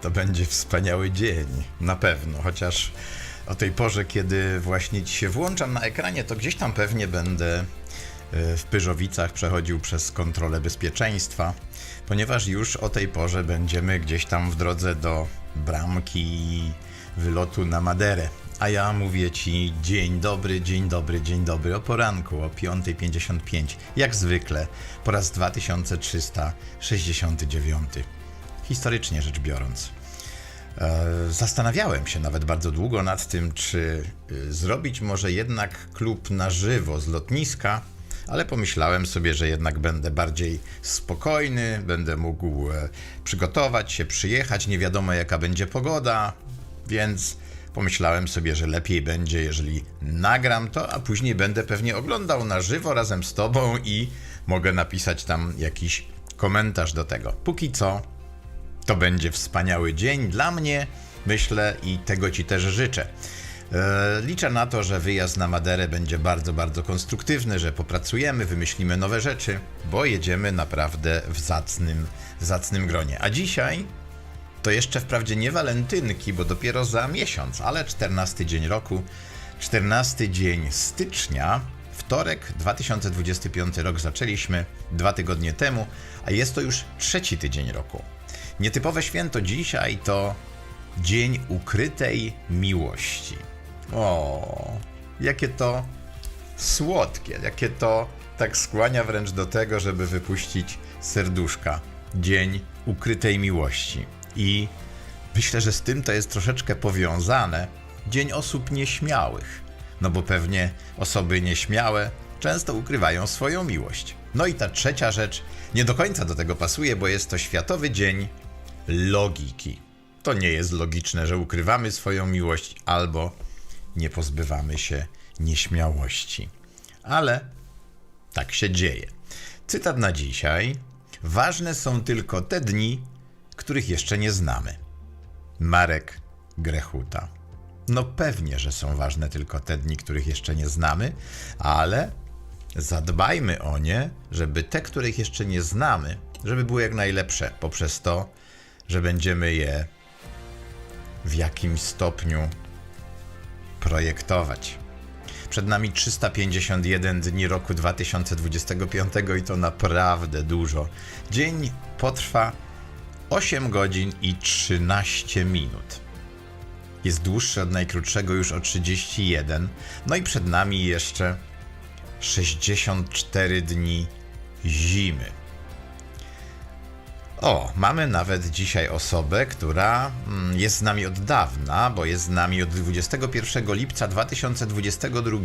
to będzie wspaniały dzień. Na pewno, chociaż o tej porze, kiedy właśnie ci się włączam na ekranie, to gdzieś tam pewnie będę e, w Pyżowicach przechodził przez kontrolę bezpieczeństwa, ponieważ już o tej porze będziemy gdzieś tam w drodze do bramki wylotu na Maderę. A ja mówię ci dzień dobry, dzień dobry, dzień dobry o poranku o 5.55, jak zwykle, po raz 2369. Historycznie rzecz biorąc. E, Zastanawiałem się nawet bardzo długo nad tym, czy y, zrobić może jednak klub na żywo z lotniska, ale pomyślałem sobie, że jednak będę bardziej spokojny, będę mógł e, przygotować się, przyjechać, nie wiadomo jaka będzie pogoda, więc pomyślałem sobie, że lepiej będzie, jeżeli nagram to, a później będę pewnie oglądał na żywo razem z tobą i mogę napisać tam jakiś komentarz do tego. Póki co to będzie wspaniały dzień dla mnie, myślę, i tego Ci też życzę. E, Liczę na to, że wyjazd na Maderę będzie bardzo, bardzo konstruktywny, że popracujemy, wymyślimy nowe rzeczy, bo jedziemy naprawdę w zacnym, zacnym gronie. A dzisiaj to jeszcze wprawdzie nie walentynki, bo dopiero za miesiąc, ale 14 dzień roku, 14 dzień stycznia, wtorek 2025 rok zaczęliśmy dwa tygodnie temu, a jest to już trzeci tydzień roku. Nietypowe święto dzisiaj to Dzień Ukrytej Miłości. O, jakie to słodkie, jakie to tak skłania wręcz do tego, żeby wypuścić serduszka. Dzień Ukrytej Miłości. I myślę, że z tym to jest troszeczkę powiązane Dzień Osób Nieśmiałych. No bo pewnie osoby nieśmiałe często ukrywają swoją miłość. No i ta trzecia rzecz nie do końca do tego pasuje, bo jest to Światowy Dzień Logiki. To nie jest logiczne, że ukrywamy swoją miłość albo nie pozbywamy się nieśmiałości. Ale tak się dzieje. Cytat na dzisiaj. Ważne są tylko te dni, których jeszcze nie znamy. Marek Grechuta. No pewnie, że są ważne tylko te dni, których jeszcze nie znamy, ale zadbajmy o nie, żeby te, których jeszcze nie znamy, żeby były jak najlepsze, poprzez to, że będziemy je w jakimś stopniu projektować. Przed nami 351 dni roku 2025 i to naprawdę dużo. Dzień potrwa 8 godzin i 13 minut. Jest dłuższy od najkrótszego już o 31. No i przed nami jeszcze 64 dni zimy. O, mamy nawet dzisiaj osobę, która mm, jest z nami od dawna, bo jest z nami od 21 lipca 2022.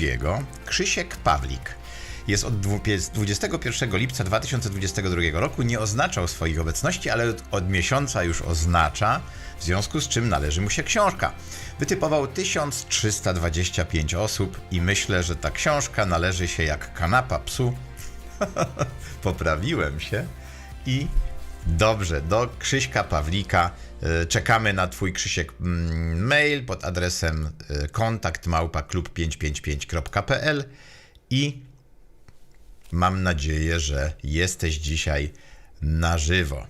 Krzysiek Pawlik. Jest od dwu- jest 21 lipca 2022 roku, nie oznaczał swoich obecności, ale od miesiąca już oznacza, w związku z czym należy mu się książka. Wytypował 1325 osób i myślę, że ta książka należy się jak kanapa psu poprawiłem się i dobrze, do Krzyśka Pawlika y, czekamy na twój Krzysiek mm, mail pod adresem y, kontakt małpa klub555.pl i mam nadzieję, że jesteś dzisiaj na żywo.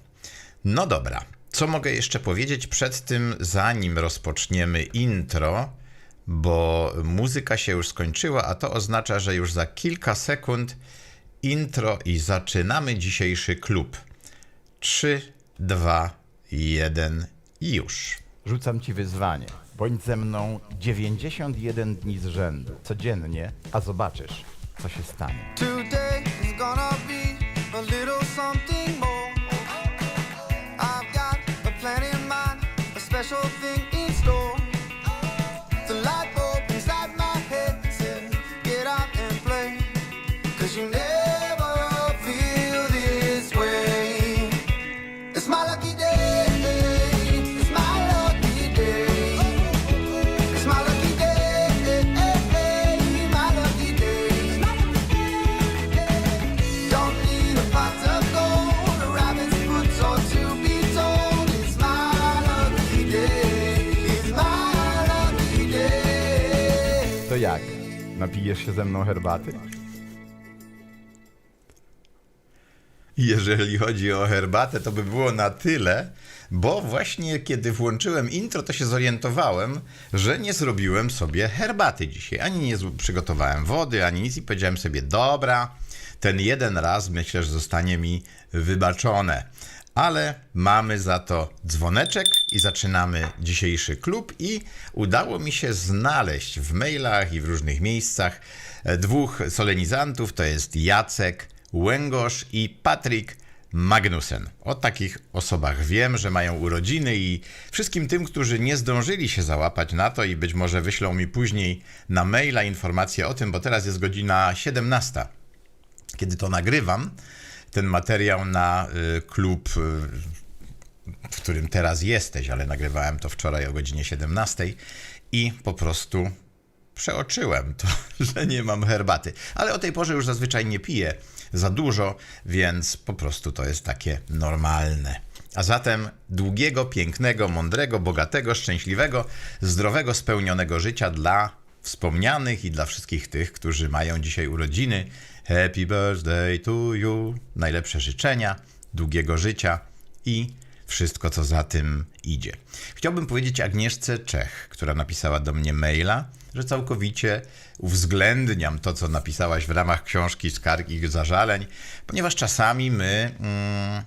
No dobra, co mogę jeszcze powiedzieć przed tym, zanim rozpoczniemy intro, bo muzyka się już skończyła, a to oznacza, że już za kilka sekund intro i zaczynamy dzisiejszy klub. 3, 2, 1 i już. Rzucam ci wyzwanie. Bądź ze mną 91 dni z rzędu, codziennie, a zobaczysz, co się stanie. Today is gonna Napijesz się ze mną herbaty? Jeżeli chodzi o herbatę, to by było na tyle, bo właśnie kiedy włączyłem intro, to się zorientowałem, że nie zrobiłem sobie herbaty dzisiaj. Ani nie przygotowałem wody, ani nic i powiedziałem sobie, dobra, ten jeden raz myślę, że zostanie mi wybaczone. Ale mamy za to dzwoneczek i zaczynamy dzisiejszy klub i udało mi się znaleźć w mailach i w różnych miejscach e, dwóch solenizantów, to jest Jacek Łęgosz i Patryk Magnusen. O takich osobach wiem, że mają urodziny i wszystkim tym, którzy nie zdążyli się załapać na to i być może wyślą mi później na maila informacje o tym, bo teraz jest godzina 17 kiedy to nagrywam, ten materiał na y, klub, y, w którym teraz jesteś, ale nagrywałem to wczoraj o godzinie 17 i po prostu przeoczyłem to, że nie mam herbaty. Ale o tej porze już zazwyczaj nie piję za dużo, więc po prostu to jest takie normalne. A zatem długiego, pięknego, mądrego, bogatego, szczęśliwego, zdrowego, spełnionego życia dla wspomnianych i dla wszystkich tych, którzy mają dzisiaj urodziny. Happy birthday to you. Najlepsze życzenia, długiego życia i wszystko, co za tym idzie. Chciałbym powiedzieć Agnieszce Czech, która napisała do mnie maila, że całkowicie uwzględniam to, co napisałaś w ramach książki Skarg i Zażaleń, ponieważ czasami my. Mm,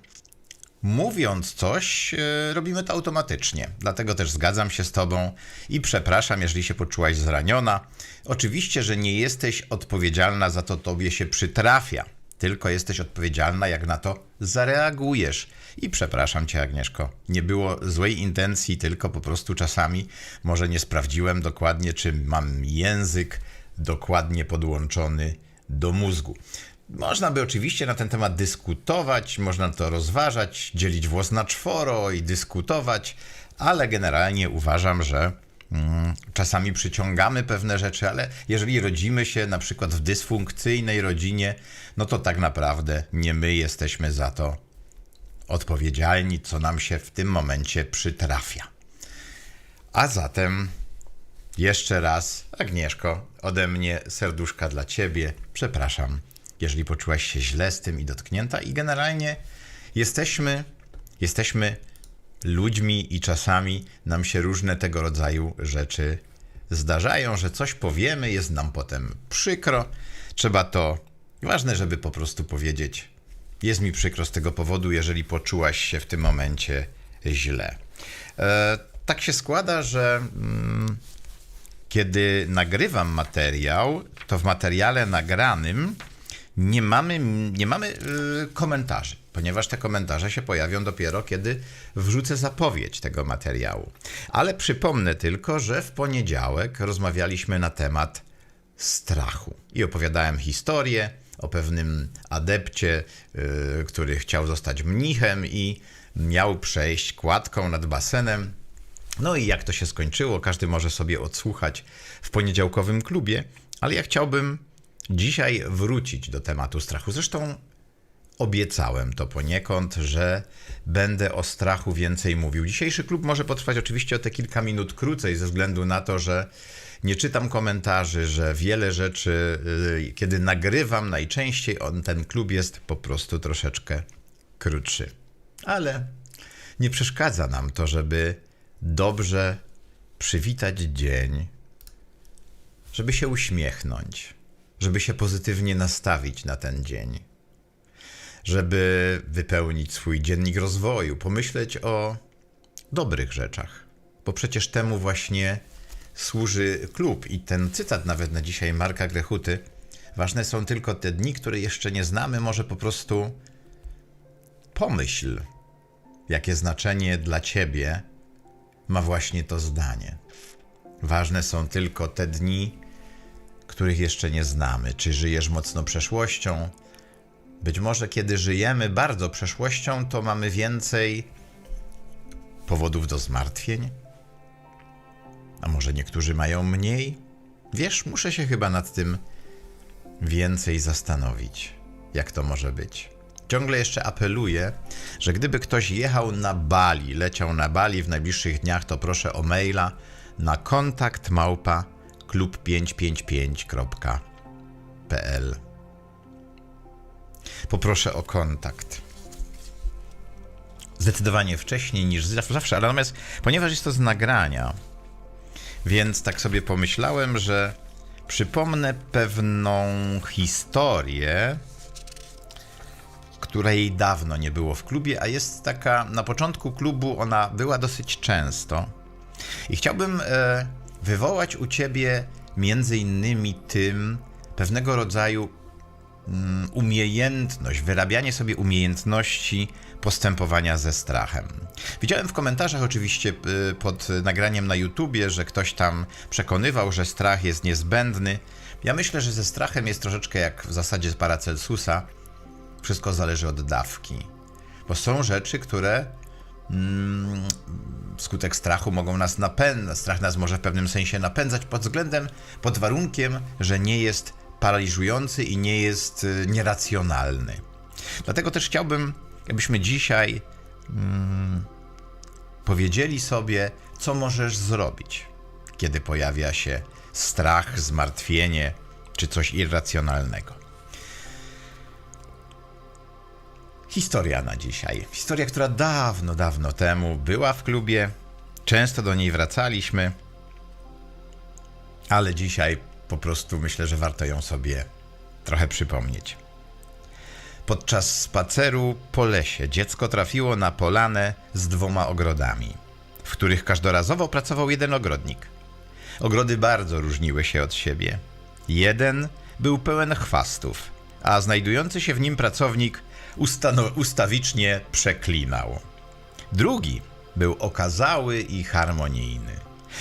Mówiąc coś, e, robimy to automatycznie. Dlatego też zgadzam się z Tobą i przepraszam, jeżeli się poczułaś zraniona. Oczywiście, że nie jesteś odpowiedzialna za to, Tobie się przytrafia, tylko jesteś odpowiedzialna, jak na to zareagujesz. I przepraszam Cię, Agnieszko. Nie było złej intencji, tylko po prostu czasami może nie sprawdziłem dokładnie, czy mam język dokładnie podłączony do mózgu. Można by oczywiście na ten temat dyskutować, można to rozważać, dzielić włos na czworo i dyskutować, ale generalnie uważam, że mm, czasami przyciągamy pewne rzeczy, ale jeżeli rodzimy się na przykład w dysfunkcyjnej rodzinie, no to tak naprawdę nie my jesteśmy za to odpowiedzialni, co nam się w tym momencie przytrafia. A zatem jeszcze raz, Agnieszko, ode mnie serduszka dla ciebie. Przepraszam, jeżeli poczułaś się źle z tym i dotknięta. I generalnie jesteśmy, jesteśmy ludźmi i czasami nam się różne tego rodzaju rzeczy zdarzają, że coś powiemy, jest nam potem przykro. Trzeba to, ważne, żeby po prostu powiedzieć, jest mi przykro z tego powodu, jeżeli poczułaś się w tym momencie źle. E, tak się składa, że mm, kiedy nagrywam materiał, to w materiale nagranym nie mamy, nie mamy y, komentarzy, ponieważ te komentarze się pojawią dopiero, kiedy wrzucę zapowiedź tego materiału. Ale przypomnę tylko, że w poniedziałek rozmawialiśmy na temat strachu i opowiadałem historię o pewnym adepcie, y, który chciał zostać mnichem i miał przejść kładką nad basenem. No i jak to się skończyło, każdy może sobie odsłuchać w poniedziałkowym klubie, ale ja chciałbym dzisiaj wrócić do tematu strachu. Zresztą obiecałem to poniekąd, że będę o strachu więcej mówił. Dzisiejszy klub może potrwać oczywiście o te kilka minut krócej, ze względu na to, że nie czytam komentarzy, że wiele rzeczy, y, kiedy nagrywam, najczęściej on, ten klub jest po prostu troszeczkę krótszy. Ale nie przeszkadza nam to, żeby dobrze przywitać dzień, żeby się uśmiechnąć, żeby się pozytywnie nastawić na ten dzień, żeby wypełnić swój dziennik rozwoju, pomyśleć o dobrych rzeczach, bo przecież temu właśnie służy klub i ten cytat nawet na dzisiaj Marka Grechuty. Ważne są tylko te dni, które jeszcze nie znamy, może po prostu pomyśl, jakie znaczenie dla ciebie ma właśnie to zdanie. Ważne są tylko te dni, których jeszcze nie znamy. Czy żyjesz mocno przeszłością? Być może, kiedy żyjemy bardzo przeszłością, to mamy więcej powodów do zmartwień? A może niektórzy mają mniej? Wiesz, muszę się chyba nad tym więcej zastanowić, jak to może być. Ciągle jeszcze apeluję, że gdyby ktoś jechał na Bali, leciał na Bali w najbliższych dniach, to proszę o maila na kontakt małpa klub555.pl. Poproszę o kontakt. zdecydowanie wcześniej niż zawsze, ale natomiast ponieważ jest to z nagrania, więc tak sobie pomyślałem, że przypomnę pewną historię, której dawno nie było w klubie, a jest taka na początku klubu, ona była dosyć często. I chciałbym e, wywołać u ciebie między innymi tym pewnego rodzaju mm, umiejętność, wyrabianie sobie umiejętności postępowania ze strachem. Widziałem w komentarzach oczywiście y, pod nagraniem na YouTubie, że ktoś tam przekonywał, że strach jest niezbędny. Ja myślę, że ze strachem jest troszeczkę jak w zasadzie z Paracelsusa. Wszystko zależy od dawki. Bo są rzeczy, które mm, wskutek strachu mogą nas napędzać. Strach nas może w pewnym sensie napędzać pod względem, pod warunkiem, że nie jest paraliżujący i nie jest y, nieracjonalny. Dlatego też chciałbym, abyśmy dzisiaj mm, powiedzieli sobie, co możesz zrobić, kiedy pojawia się strach, zmartwienie czy coś irracjonalnego. Historia na dzisiaj. Historia, która dawno, dawno temu była w klubie. Często do niej wracaliśmy, ale dzisiaj po prostu myślę, że warto ją sobie trochę przypomnieć. Podczas spaceru po lesie dziecko trafiło na polanę z dwoma ogrodami, w których każdorazowo pracował jeden ogrodnik. Ogrody bardzo różniły się od siebie. Jeden był pełen chwastów, a znajdujący się w nim pracownik ustawicznie przeklinał. Drugi był okazały i harmonijny,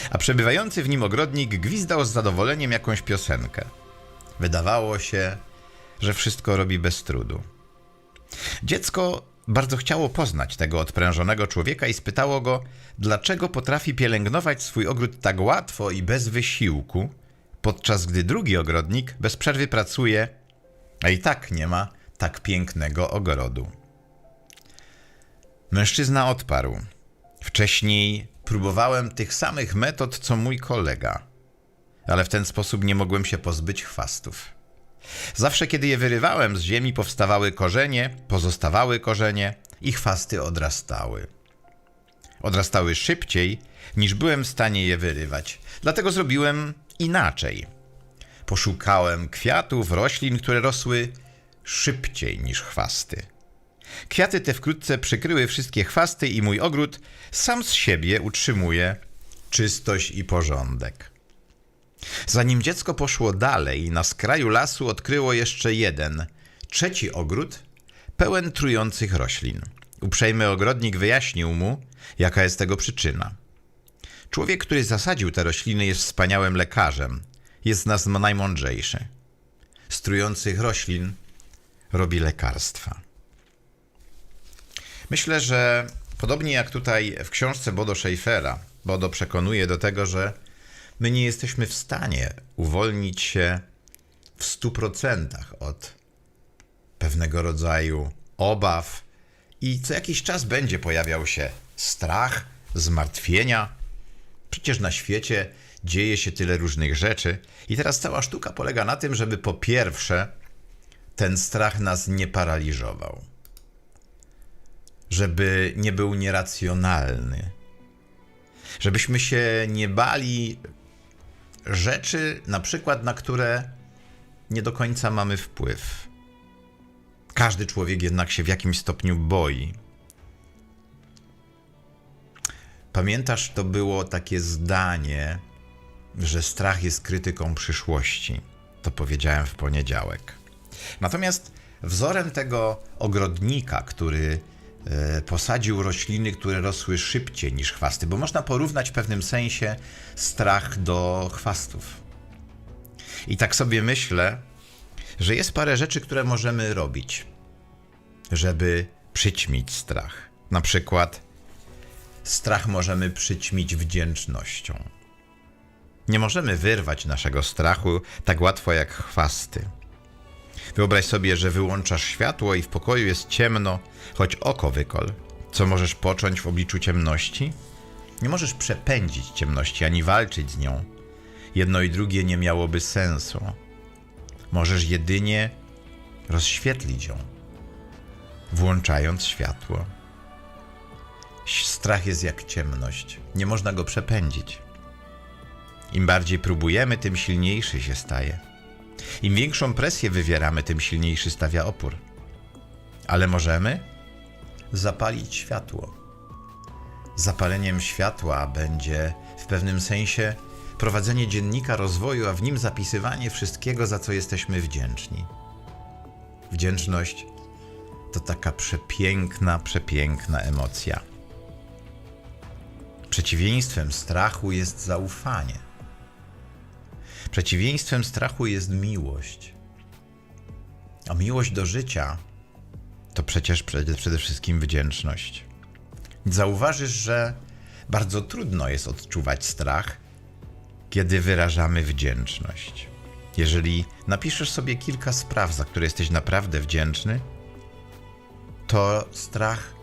a przebywający w nim ogrodnik gwizdał z zadowoleniem jakąś piosenkę. Wydawało się, że wszystko robi bez trudu. Dziecko bardzo chciało poznać tego odprężonego człowieka i spytało go, dlaczego potrafi pielęgnować swój ogród tak łatwo i bez wysiłku, podczas gdy drugi ogrodnik bez przerwy pracuje, a i tak nie ma tak pięknego ogrodu. Mężczyzna odparł: Wcześniej próbowałem tych samych metod co mój kolega, ale w ten sposób nie mogłem się pozbyć chwastów. Zawsze, kiedy je wyrywałem z ziemi, powstawały korzenie, pozostawały korzenie i chwasty odrastały. Odrastały szybciej, niż byłem w stanie je wyrywać. Dlatego zrobiłem inaczej. Poszukałem kwiatów, roślin, które rosły szybciej niż chwasty. Kwiaty te wkrótce przykryły wszystkie chwasty i mój ogród sam z siebie utrzymuje czystość i porządek. Zanim dziecko poszło dalej, na skraju lasu odkryło jeszcze jeden, trzeci ogród, pełen trujących roślin. Uprzejmy ogrodnik wyjaśnił mu, jaka jest tego przyczyna. Człowiek, który zasadził te rośliny, jest wspaniałym lekarzem. Jest z nas najmądrzejszy. Z trujących roślin robi lekarstwa. Myślę, że podobnie jak tutaj w książce Bodo Schaeffera, Bodo przekonuje do tego, że my nie jesteśmy w stanie uwolnić się w 100% od pewnego rodzaju obaw i co jakiś czas będzie pojawiał się strach, zmartwienia. Przecież na świecie dzieje się tyle różnych rzeczy i teraz cała sztuka polega na tym, żeby po pierwsze ten strach nas nie paraliżował. Żeby nie był nieracjonalny. Żebyśmy się nie bali rzeczy, na przykład na które nie do końca mamy wpływ. Każdy człowiek jednak się w jakimś stopniu boi. Pamiętasz, to było takie zdanie, że strach jest krytyką przyszłości. To powiedziałem w poniedziałek. Natomiast wzorem tego ogrodnika, który e, posadził rośliny, które rosły szybciej niż chwasty, bo można porównać w pewnym sensie strach do chwastów. I tak sobie myślę, że jest parę rzeczy, które możemy robić, żeby przyćmić strach. Na przykład strach możemy przyćmić wdzięcznością. Nie możemy wyrwać naszego strachu tak łatwo jak chwasty. Wyobraź sobie, że wyłączasz światło i w pokoju jest ciemno, choć oko wykol. Co możesz począć w obliczu ciemności? Nie możesz przepędzić ciemności ani walczyć z nią. Jedno i drugie nie miałoby sensu. Możesz jedynie rozświetlić ją, włączając światło. Strach jest jak ciemność. Nie można go przepędzić. Im bardziej próbujemy, tym silniejszy się staje. Im większą presję wywieramy, tym silniejszy stawia opór. Ale możemy zapalić światło. Zapaleniem światła będzie w pewnym sensie prowadzenie dziennika rozwoju, a w nim zapisywanie wszystkiego, za co jesteśmy wdzięczni. Wdzięczność to taka przepiękna, przepiękna emocja. Przeciwieństwem strachu jest zaufanie. Przeciwieństwem strachu jest miłość. A miłość do życia to przecież przede, wszystkim wdzięczność. Zauważysz, że bardzo trudno jest odczuwać strach, kiedy wyrażamy wdzięczność. Jeżeli napiszesz sobie kilka spraw, za które jesteś naprawdę wdzięczny, to strach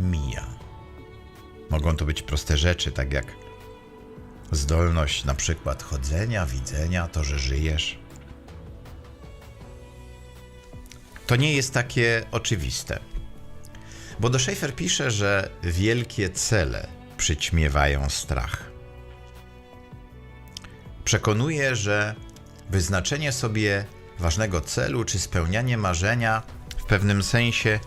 mija. Mogą to być proste rzeczy, tak jak zdolność na przykład chodzenia, widzenia, to, że żyjesz. To nie jest takie oczywiste. Bo do Schaefer pisze, że wielkie cele przyćmiewają strach. Przekonuje, że wyznaczenie sobie ważnego celu czy spełnianie marzenia w pewnym sensie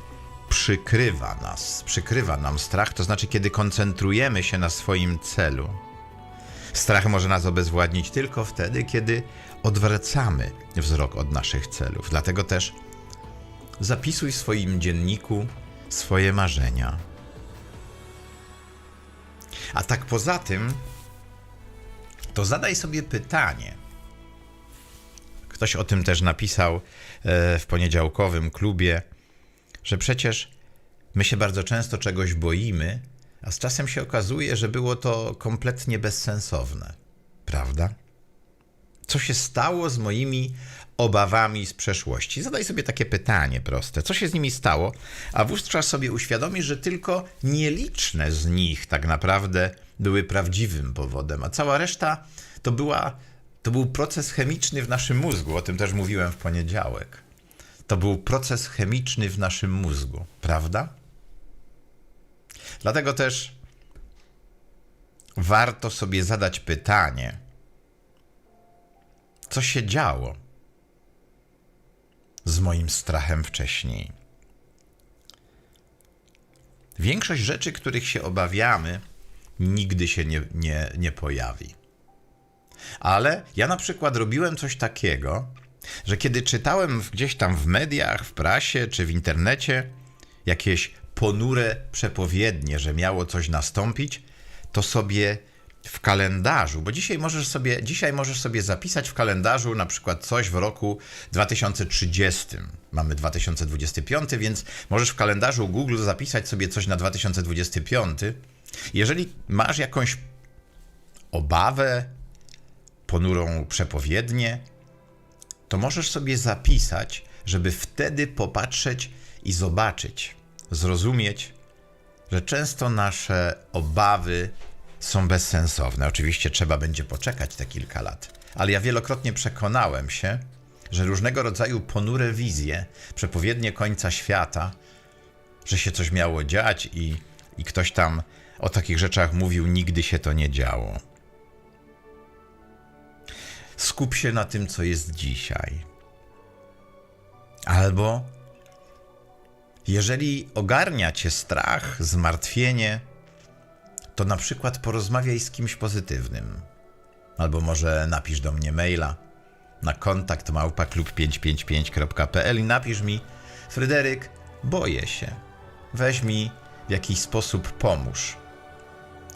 przykrywa nas, przykrywa nam strach, to znaczy kiedy koncentrujemy się na swoim celu. Strach może nas obezwładnić tylko wtedy, kiedy odwracamy wzrok od naszych celów. Dlatego też zapisuj w swoim dzienniku swoje marzenia. A tak poza tym, to zadaj sobie pytanie. Ktoś o tym też napisał e, w poniedziałkowym klubie, że przecież my się bardzo często czegoś boimy, a z czasem się okazuje, że było to kompletnie bezsensowne. Prawda? Co się stało z moimi obawami z przeszłości? Zadaj sobie takie pytanie proste. Co się z nimi stało? A wówczas sobie uświadomisz, że tylko nieliczne z nich tak naprawdę były prawdziwym powodem, a cała reszta to była to był proces chemiczny w naszym mózgu. O tym też mówiłem w poniedziałek. To był proces chemiczny w naszym mózgu, prawda? Dlatego też warto sobie zadać pytanie, co się działo z moim strachem wcześniej. Większość rzeczy, których się obawiamy, nigdy się nie, nie, nie pojawi. Ale ja na przykład robiłem coś takiego, że kiedy czytałem gdzieś tam w mediach, w prasie czy w internecie jakieś ponure przepowiednie, że miało coś nastąpić, to sobie w kalendarzu, bo dzisiaj możesz sobie, dzisiaj możesz sobie zapisać w kalendarzu na przykład coś w roku 2030. Mamy 2025, więc możesz w kalendarzu Google zapisać sobie coś na 2025. Jeżeli masz jakąś obawę, ponurą przepowiednię, to możesz sobie zapisać, żeby wtedy popatrzeć i zobaczyć, zrozumieć, że często nasze obawy są bezsensowne. Oczywiście trzeba będzie poczekać te kilka lat, ale ja wielokrotnie przekonałem się, że różnego rodzaju ponure wizje, przepowiednie końca świata, że się coś miało dziać i, i ktoś tam o takich rzeczach mówił, nigdy się to nie działo. Skup się na tym, co jest dzisiaj. Albo jeżeli ogarnia cię strach, zmartwienie, to na przykład porozmawiaj z kimś pozytywnym. Albo może napisz do mnie maila na kontakt małpa klub555.pl i napisz mi Fryderyk, boję się. Weź mi w jakiś sposób pomóż.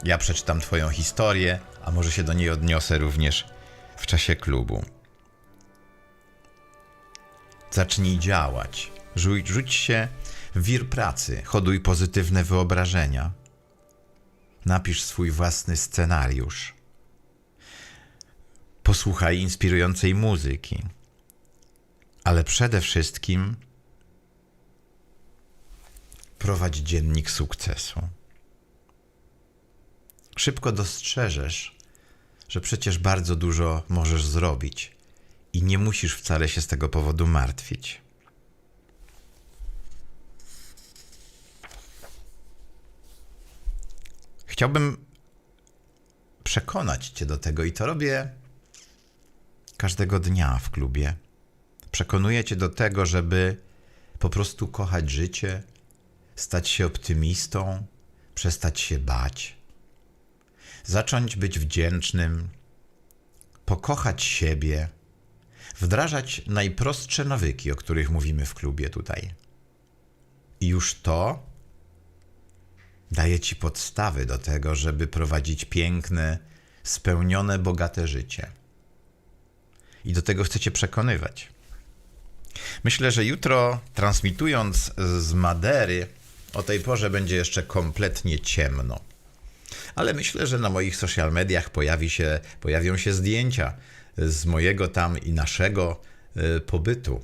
Ja przeczytam twoją historię, a może się do niej odniosę również w czasie klubu. Zacznij działać. Rzuć, rzuć się wir pracy. Hoduj pozytywne wyobrażenia. Napisz swój własny scenariusz. Posłuchaj inspirującej muzyki. Ale przede wszystkim prowadź dziennik sukcesu. Szybko dostrzeżesz, że przecież bardzo dużo możesz zrobić i nie musisz wcale się z tego powodu martwić. Chciałbym przekonać Cię do tego i to robię każdego dnia w klubie. Przekonuję Cię do tego, żeby po prostu kochać życie, stać się optymistą, przestać się bać, zacząć być wdzięcznym, pokochać siebie, wdrażać najprostsze nawyki, o których mówimy w klubie tutaj. I już to daje ci podstawy do tego, żeby prowadzić piękne, spełnione, bogate życie. I do tego chcę cię przekonywać. Myślę, że jutro, transmitując z Madery, o tej porze będzie jeszcze kompletnie ciemno. Ale myślę, że na moich social mediach pojawi się, pojawią się zdjęcia z mojego tam i naszego y, pobytu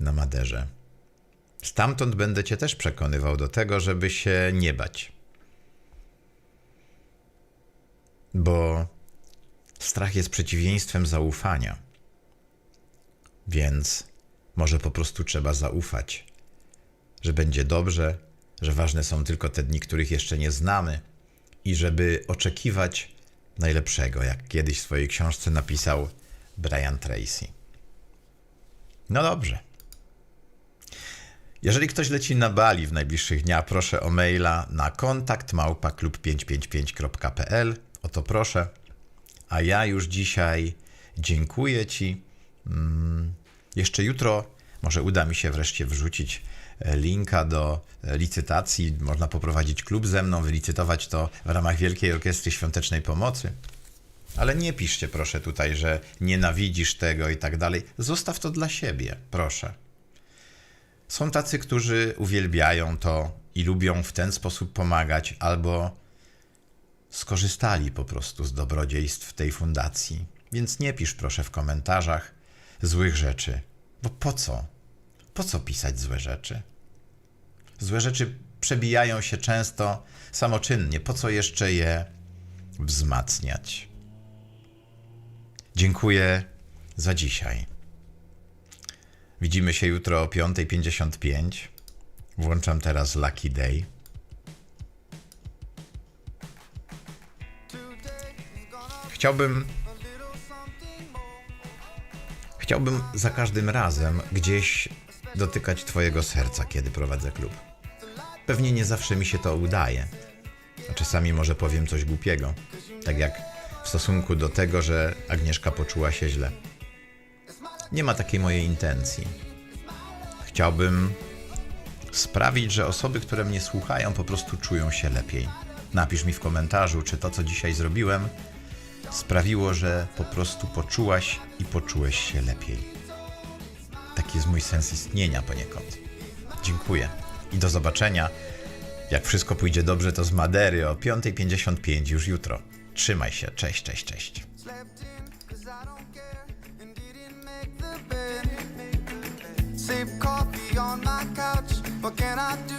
na Maderze. Stamtąd będę cię też przekonywał do tego, żeby się nie bać. Bo strach jest przeciwieństwem zaufania. Więc może po prostu trzeba zaufać, że będzie dobrze, że ważne są tylko te dni, których jeszcze nie znamy i żeby oczekiwać najlepszego, jak kiedyś w swojej książce napisał Brian Tracy. No dobrze. Jeżeli ktoś leci na Bali w najbliższych dniach, proszę o maila na kontakt małpa klub555.pl. O to proszę. A ja już dzisiaj dziękuję Ci. Mm, Jeszcze jutro może uda mi się wreszcie wrzucić e, linka do e, licytacji. Można poprowadzić klub ze mną, wylicytować to w ramach Wielkiej Orkiestry Świątecznej Pomocy. Ale nie piszcie proszę tutaj, że nienawidzisz tego i tak dalej. Zostaw to dla siebie, proszę. Są tacy, którzy uwielbiają to i lubią w ten sposób pomagać, albo skorzystali po prostu z dobrodziejstw tej fundacji. Więc nie pisz proszę w komentarzach złych rzeczy, bo po co? Po co pisać złe rzeczy? Złe rzeczy przebijają się często samoczynnie, po co jeszcze je wzmacniać? Dziękuję za dzisiaj. Widzimy się jutro o 5.55. Włączam teraz Lucky Day. Chciałbym. Chciałbym za każdym razem gdzieś dotykać Twojego serca, kiedy prowadzę klub. Pewnie nie zawsze mi się to udaje. A czasami może powiem coś głupiego. Tak jak w stosunku do tego, że Agnieszka poczuła się źle. Nie ma takiej mojej intencji. Chciałbym sprawić, że osoby, które mnie słuchają, po prostu czują się lepiej. Napisz mi w komentarzu, czy to, co dzisiaj zrobiłem, sprawiło, że po prostu poczułaś i poczułeś się lepiej. Taki jest mój sens istnienia poniekąd. Dziękuję i do zobaczenia. Jak wszystko pójdzie dobrze, to z Madery o 5.55 już jutro. Trzymaj się. Cześć, cześć, cześć. What can I do?